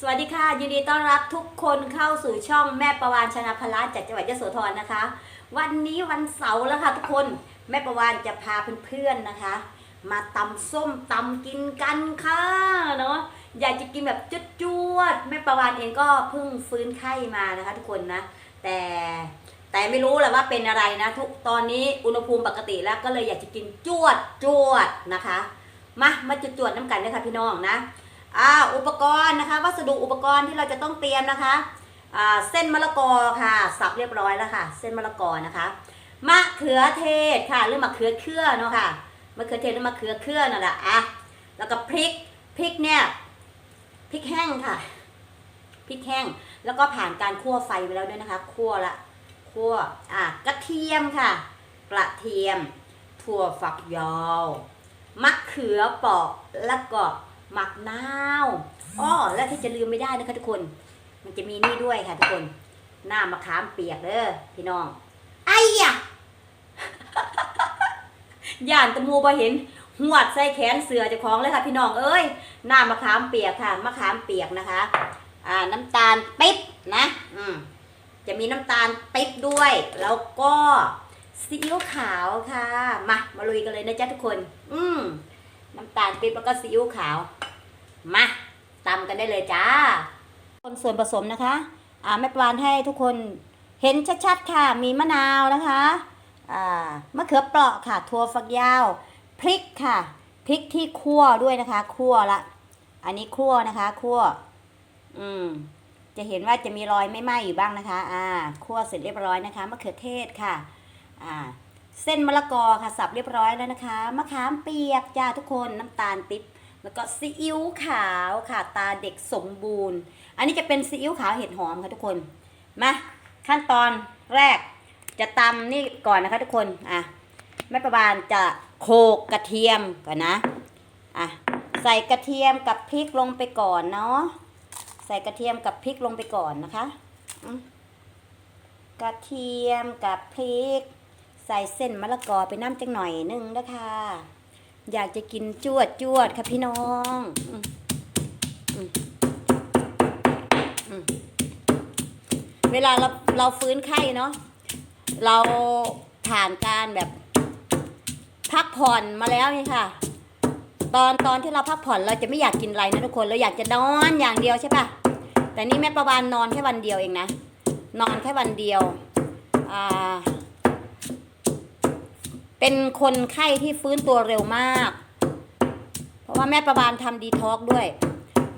สวัสดีค่ะ ยินดีต้อนรับทุกคนเข้าสู่ช่องแม่ประวานชนะพลาจากจังหวัดยโสธรนะคะ วันนี้วันเสาร์แล้วค่ะทุกคนแม่ประวานจะพาเพื่อนๆนะคะ มาตำส้มตำกินกันค่ะเนาะอยากจะกินแบบจุดจวดแม่ประวานเองก็เพิ่งฟื้นไข้มานะคะ ทุกคนนะแต่แต่ไม่รู้แหละว่าเป็นอะไรนะทุกตอนนี้อุณหภูมิปกติแล้วก็เลยอยากจะกินจวดจวดนะคะมามาจุดจวดน้ำกันนะคะพี่น้องนะ อ่าอุปกรณ์นะคะ วัสดุอุปกรณ์ที่เราจะต้องเตรียมนะคะอ่าเส้นมะละกอค่ะ สับเรียบร้อยแล้วค่ะ เส้นมะละกอนะคะมะเขือเทศค่ะหรือมะเขือเครือเนาะค่ะมะเขือเทศหรือมะเขือเครือนั่นแหละอะแล้วก็พริกพริกเนี่ยพริกแห้งค่ะพริกแห้งแล้วก็ผ่านการคั่วไฟไปแล้วด้วยนะคะคั่วละคั่วอะกระเทียมค่ะ กระเทียม ถั่วฝักยาวมะเขือเปาะแล้วก็ หมักนาวอ้อและที่จะลืมไม่ได้นะคะทุกคน มันจะมีนี่ด้วยค่ะทุกคน หน้ามะขามเปียกเด้อพี่น้อง ไอ้ยะย่านตะมูบ่เห็นหวดใส่แขนเสือเจ้าของเลยค่ะพี่น้องเอ้ยหน้ามะขามเปียกค่ะมะขามเปียกนะคะ อ่าน้ำตาลปิ๊บนะ อืมจะมีน้ำตาลปิ๊บด้วย แล้วก็ซีอิ๊วขาวค่ะ มามาลุยกันเลยนะจ๊ะทุกคน อืม น้ำตาลปิ๊บแล้วก็ซีอิ๊วขาว มาตำกันได้เลยจ้า คนส่วนผสมนะคะ อ่าแม่ปลานให้ทุกคนเห็นชัดๆค่ะ มีมะนาวนะคะ อ่ามะเขือเปราะค่ะ ถั่วฝักยาว พริกค่ะ พริกที่คั่วด้วยนะคะ คั่วละ อันนี้คั่วนะคะ คั่ว อืม จะเห็นว่าจะมีรอยไม่ไหม้อยู่บ้างนะคะ อ่า คั่วเสร็จเรียบร้อยนะคะ มะเขือเทศค่ะ อ่า เส้นมะละกอค่ะสับเรียบร้อยแล้วนะคะ มะขามเปียกจ้าทุกคนน้ำตาลปิ๊บแล้วก็ซีอิ๊วขาวค่ะตาเด็กสมบูรณ์ อันนี้จะเป็นซีอิ๊วขาวเห็ดหอมค่ะทุกคนมาขั้นตอนแรกจะตำนี่ก่อนนะคะทุกคนอะแม่ประบาลจะโขกกระเทียมก่อนนะอะใส่กระเทียมกับพริกลงไปก่อนเนาะใส่กระเทียมกับพริกลงไปก่อนนะคะ กระเทียมกับพริก ใส่เส้นมะละกอไปน้ำจังหน่อยนึงนะคะอยากจะกินจวดจวดค่ะพี่น้องเวลาเราเราฟื้นไข้เนาะเราผ่านการแบบพักผ่อนมาแล้วนี่ค่ะ ตอนตอนที่เราพักผ่อนเราจะไม่อยากกินอะไรนะทุกคนเราอยากจะนอนอย่างเดียวใช่ปะแต่นี่แม่ประวานนอนแค่วันเดียวเองนะนอนแค่วันเดียวอ่า เป็นคนไข้ที่ฟื้นตัวเร็วมาก เพราะว่าแม่ประบาลทำดีท็อกด้วย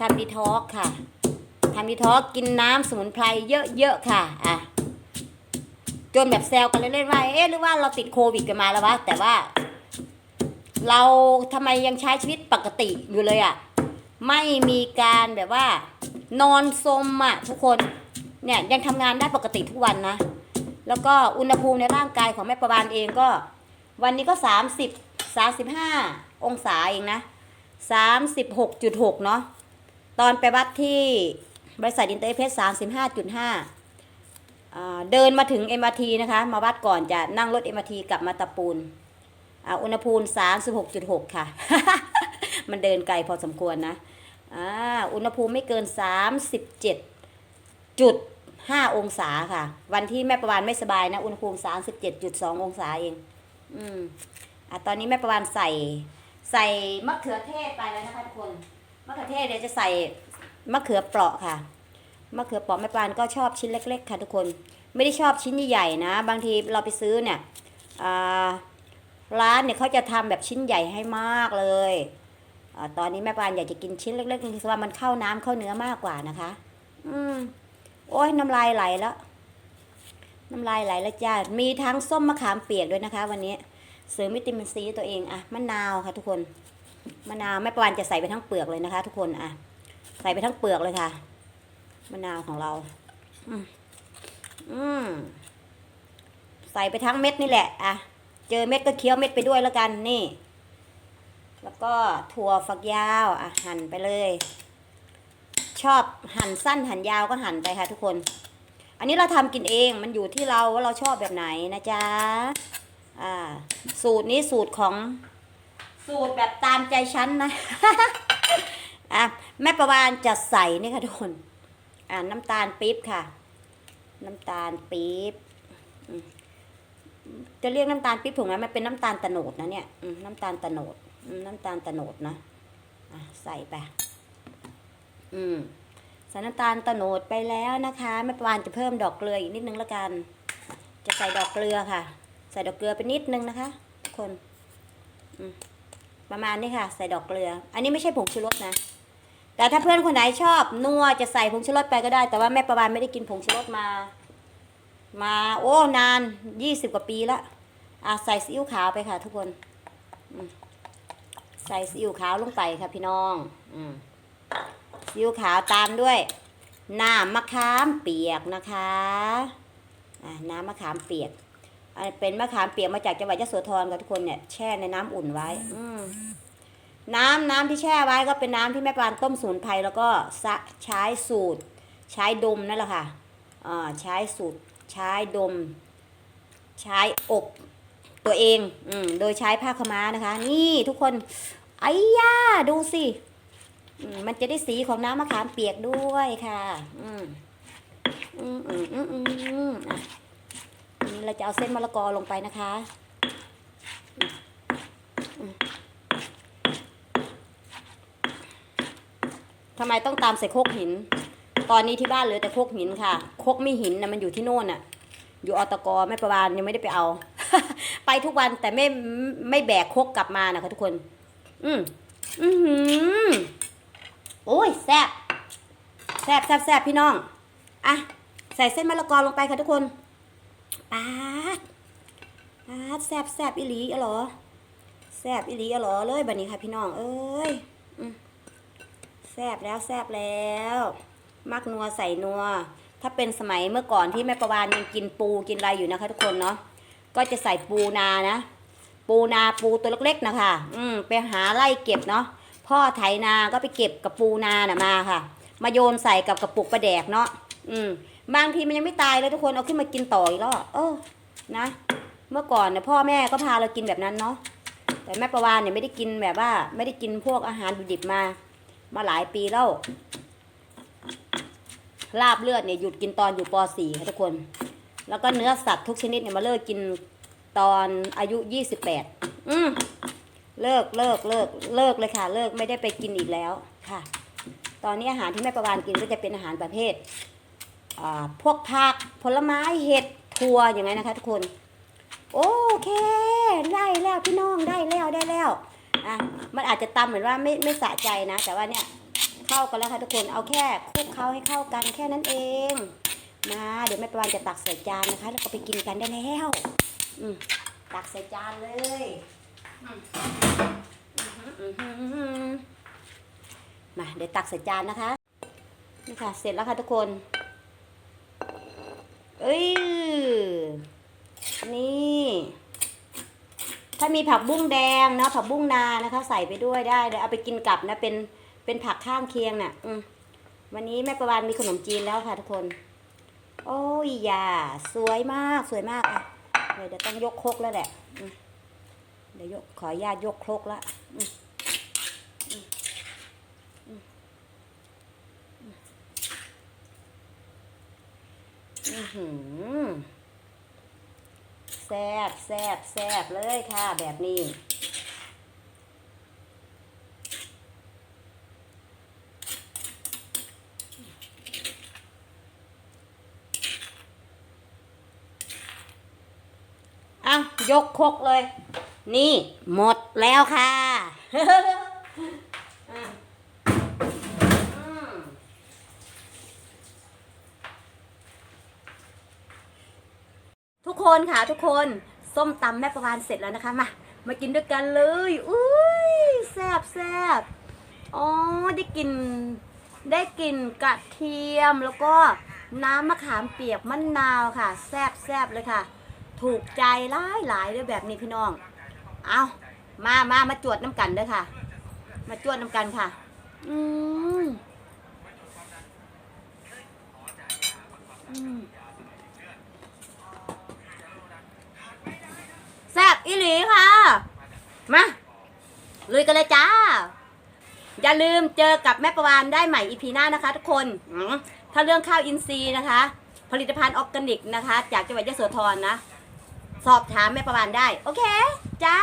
ทำดีท็อกค่ะทำดีท็อกกินน้ำสมุนไพรเยอะๆค่ะอะจนแบบแซวกันเล่นๆว่าเอ๊ะหรือว่าเราติดโควิดกันมาแล้ววะแต่ว่า เราทำไมยังใช้ชีวิตปกติอยู่เลยอะ่ะไม่มีการแบบว่า นอนสมอะ่ะทุกคนเนี่ยยังทำงานได้ปกติทุกวันนะ แล้วก็อุณหภูมิในร่างกายของแม่ประบาลเองก็ วันนี้ก็สามสิบสามสิบห้าองศาเองนะสามสิบหกจุดหกเนาะตอนไปวัดที่บริษัทอินเตอร์เพชสามสิบห้าจุดห้าเดินมาถึง MRT นะคะ มาวัดก่อนจะนั่งรถ MRT กลับมาตะปูนอ,อุณหภูมิสามสิบหกจุดหกค่ะ มันเดินไกลพอสมควรนะอุณหภูมิไม่เกินสามสิบเจ็ดจุดห้าองศาค่ะ วันที่แม่ประวานไม่สบายนะ อุณหภูมิสามสิบเจ็ดจุดสององศาเอง อืมอะตอนนี้แม่ประวานใส่ ใส่มะเขือเทศไปแล้วนะคะทุกคนมะเขือเทศเดี๋ยวจะใส่มะเขือเปราะค่ะมะเขือเปราะแม่ประวานก็ชอบชิ้นเล็ก ๆ ค่ะทุกคน ไม่ได้ชอบชิ้นใหญ่ๆนะ บางทีเราไปซื้อเนี่ยอ่าร้านเนี่ยเขาจะทำแบบชิ้นใหญ่ให้มากเลยอตอนนี้แม่ปานอยากจะกินชิ้นเล็กๆที่ว่ามันเข้าน้ำเข้าเนื้อมากกว่านะคะ อืมโอ้ยน้ำลายไหลแล้ว น้ำลายไหลแล้วจ้ามีทั้งส้มมะขามเปียกด้วยนะคะ วันนี้ เสริมวิตามินซีตัวเองอะมะนาวค่ะทุกคนมะนาวแม่ปานจะใส่ไปทั้งเปลือกเลยนะคะ ทุกคนอะใส่ไปทั้งเปลือกเลยค่ะมะนาวของเรา อืมอืมใส่ไปทั้งเม็ดนี่แหละอะเจอเม็ดก็เคี้ยวเม็ดไปด้วยแล้วกันนี่ แล้วก็ถั่วฝักยาวอะหั่นไปเลย ชอบหั่นสั้นหั่นยาวก็หั่นไปค่ะ ทุกคน อันนี้เราทำกินเองมันอยู่ที่เราว่าเราชอบแบบไหนนะจ๊ะ อ่า สูตรนี้สูตรของสูตรแบบตามใจฉันนะอะแม่ประวานจะใส่นี่ค่ะทุกคน อ่าน้ำตาลปี๊บค่ะ น้ำตาลปี๊บจะเรียกน้ำตาลปี๊บถูกไหมมันเป็นน้ำตาลตะโนดนะเนี่ยน้ำตาลตะโนดน้ำตาลตะโนดนะอะใส่ไปอืมใส่น้ำตาลตะโนดไปแล้วนะคะแม่ประวานจะเพิ่มดอกเกลืออีกนิดนึงแล้วกัน จะใส่ดอกเกลือค่ะ ใส่ดอกเกลือไปนิดนึงนะคะ ทุกคนประมาณนี้ค่ะ ใส่ดอกเกลือ อันนี้ไม่ใช่ผงชูรสนะ แต่ถ้าเพื่อนคนไหนชอบนัวจะใส่ผงชูรสไปก็ได้ แต่ว่าแม่ประวานไม่ได้กินผงชูรสมา มาโอ้นานยี่สิบกว่าปีละอะใส่ซีอิ๊วขาวไปค่ะ ทุกคนใส่ซีอิ๊วขาวลงไปค่ะพี่น้องอซีอิ๊วขาวตามด้วยน้ำมะขามเปียกนะคะน้ำมะขามเปียก เป็นมะขามเปียกมาจากจังหวัดยะโสธรค่ะทุกคนเนี่ยแช่ในน้ำอุ่นไว้ อืน้ำน้ำที่แช่ไว้ก็เป็นน้ำที่แม่ปานต้มสมุนไพรแล้วก็ใช้สูตร ใช้ดมนั่นแหละค่ะอ่าใช้สูตร ใช้ดม ใช้อบตัวเองอืมโดยใช้ผ้าขม้านะคะ นี่ทุกคนไอ้ย่าดูสิมันจะได้สีของน้ำมะขามเปียกด้วยค่ะ อืมอืมอืมอืมอืม เราจะเอาเส้นมะละกอลงไปนะคะ ทำไมต้องตามใส่โคกหิน ตอนนี้ที่บ้านเหลือแต่โคกหินค่ะ โคกไม่หินนะมันอยู่ที่โน่นน่ะอยู่อตกแม่ประวานยังไม่ได้ไปเอา ไปทุกวันแต่ไม่ไม่แบกโคกกลับมานะคะทุกคน อืมอือหือโอ้ยแซ่บแซ่บแซ่บแซ่บพี่น้อง อะ ใส่เส้นมะละกอลงไปค่ะทุกคน ปาดปาดแซบแซบอีหลีอะเหรอแซบอีหลีอะเหรอเลยบัดนี้ค่ะพี่น้องเอ้ยแซบแล้วแซบแล้ว มักนัวใส่นัว ถ้าเป็นสมัยเมื่อก่อนที่แม่ประวานยังกินปูกินอะไรอยู่นะคะ ทุกคนเนาะก็จะใส่ปูนานะ ปูนาปูตัวเล็กๆนะคะอืมไปหาไล่เก็บเนาะพ่อไถนาก็ไปเก็บกับปูนาน่ะมาค่ะ มาโยนใส่กับกระปุกปลาแดกเนาะอืม บางทีมันยังไม่ตายเลยทุกคนเอาขึ้นมากินต่ออีกแล้วเออนะ เมื่อก่อนเนี่ยพ่อแม่ก็พาเรากินแบบนั้นเนาะแต่แม่ประวานเนี่ยไม่ได้กินแบบว่า ไม่ได้กินพวกอาหารดิบมา มาหลายปีแล้วลาบเลือดเนี่ยหยุดกินตอนอยู่ป .4 ค่ะทุกคน แล้วก็เนื้อสัตว์ทุกชนิดเนี่ยมาเลิกกินตอนอายุ 28 อืมเลิกเลิกเลิกเลิกเลยค่ะ เลิกไม่ได้ไปกินอีกแล้วค่ะ ตอนนี้อาหารที่แม่ประวานกินก็จะเป็นอาหารประเภท พวกผักผลไม้เห็ดถั่วอย่างไงนะคะ ทุกคน โอเคได้แล้วพี่น้องได้แล้วได้แล้วอะมันอาจจะตำเหมือนว่าไม่ไม่สะใจนะ แต่ว่าเนี่ยเข้ากันแล้วค่ะทุกคนเอาแค่คลุกเคล้าให้เข้ากันแค่นั้นเองมาเดี๋ยวแม่ประวันจะตักใส่จานนะคะ แล้วก็ไปกินกันได้แล้วอืมตักใส่จานเลยมาเดี๋ยวตักใส่จานนะคะนี่ค่ะเสร็จแล้วค่ะทุกคน เอ้ยนี่ ถ้ามีผักบุ้งแดงนะผักบุ้งนานะคะ ใส่ไปด้วยได้เดี๋ยวเอาไปกินกับนะเป็นเป็นผักข้างเคียงน่ะ อืมวันนี้แม่ประวานมีขนมจีนแล้วค่ะทุกคน โอ้ยอย่าสวยมากสวยมากอะเดี๋ยวต้องยกครกแล้วแหละเดี๋ยวยกขออนุญาตยกครกละอืมอืมอืมอืมอื้อหือ แซบแซบแซบเลยค่ะ แบบนี้อะยกคกเลย นี่หมดแล้วค่ะอืม ทุก คนค่ะทุกคนส้มตำแม่ประวานเสร็จแล้วนะคะมามากินด้วยกันเลยอุ้ยแซ่บแซ่บอ๋อได้กลินได้กลิ่นกระเทียมแล้วก็น้ำมะขามเปียกมะนาวค่ะ แซ่บแซ่บเลยค่ะ ถูกใจหลายหลายเลยแบบนี้พี่น้อง เอามามามาจวดน้ำกันเด้อค่ะ มาจวดน้ำกันค่ะ อืมอืม อีหลีค่ะ มาลุยกันเลยจ้ายอย่าลืมเจอกับแม่ประวานได้ใหม่อีพีหน้านะคะ ทุกคนอืมถ้าเรื่องข้าวอินทรีย์นะคะ ผลิตภัณฑ์ออร์แกนิกนะคะ จากจังหวัดยโสธรนะ สอบถามแม่ประวานได้ โอเค จ้า